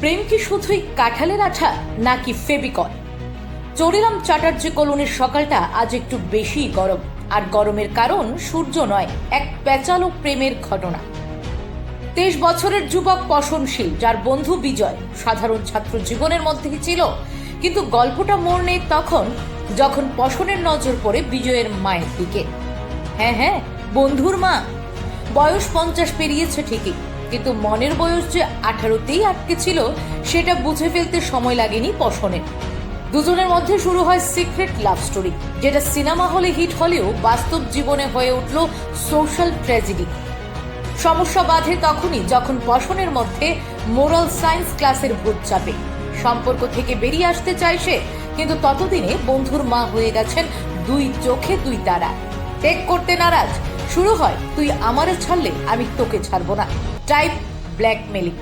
প্রেম কি শুধুই কাঁঠালের আঠা নাকি ফেবিকল? চরিলাম চ্যাটার্জি কলোনির সকালটা আজ একটু বেশি গরম, আর গরমের কারণ সূর্য নয়, এক পেঁচালো প্রেমের ঘটনা। তেইশ বছরের যুবক পশনশীল যার বন্ধু বিজয়, সাধারণ ছাত্র জীবনের মধ্যেই ছিল, কিন্তু গল্পটা মোড় নেই তখন, যখন পশনের নজর পড়ে বিজয়ের মায়ের দিকে। হ্যাঁ হ্যাঁ বন্ধুর মা। বয়স পঞ্চাশ পেরিয়েছে ঠিকই কিন্তু মনের বয়স যে আঠারোতেই আটকে ছিল, সেটা বুঝে ফেলতে সময় লাগেনি পশনের দুজনের মধ্যে শুরু হয় সিক্রেট লাভ স্টোরি, যেটা সিনেমা হলে হিট হলেও বাস্তব জীবনে হয়ে উঠল সোশ্যাল ট্র্যাজেডি। সমস্যা বাধে তখনই যখন পশনের মধ্যে মোরাল সায়েন্স ক্লাসের ভূত চাপে। সম্পর্ক থেকে বেরিয়ে আসতে চায় সে, কিন্তু ততদিনে বন্ধুর মা হয়ে গেছেন দুই চোখে দুই তারা টেক করতে নারাজ শুরু হয়, তুই আমারে ছাড়লে আমি তোকে ছাড়বো না। টাইপ ব্ল্যাকমেলিং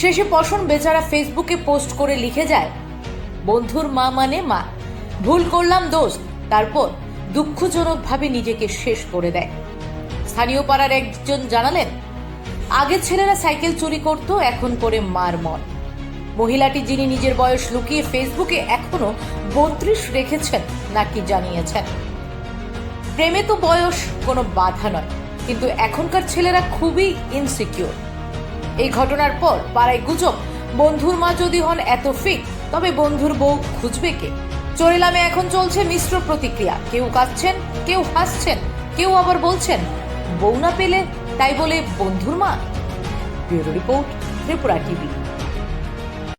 শেষে পশন বেচারা ফেসবুকে পোস্ট করে লিখে যায়, বন্ধুর মা মানে মা। ভুল করলাম দোস্ত তারপর দুঃখজনকভাবে নিজেকে শেষ করে দেয়। স্থানীয় পাড়ার একজন জানালেন, আগে ছেলেরা সাইকেল চুরি করত, এখন করে মার মন। মহিলাটি যিনি নিজের বয়স লুকিয়ে ফেসবুকে এখনও বত্রিশ রেখেছেন নাকি জানিয়েছেন। প্রেমে তো বয়স কোনো বাধা নয়, কিন্তু এখনকার ছেলেরা খুবই ইনসিকিউর এই ঘটনার পর পাড়ায় গুজব, বন্ধুর মা যদি হন এত ফিট তবে বন্ধুর বউ খুঁজবে কে? চরিলামে এখন চলছে মিশ্র প্রতিক্রিয়া। কেউ কাঁদছেন, কেউ হাসছেন, কেউ আবার বলছেন, বউ না পেলে? তাই বলে বন্ধুর মা। Bureau report Tripura TV.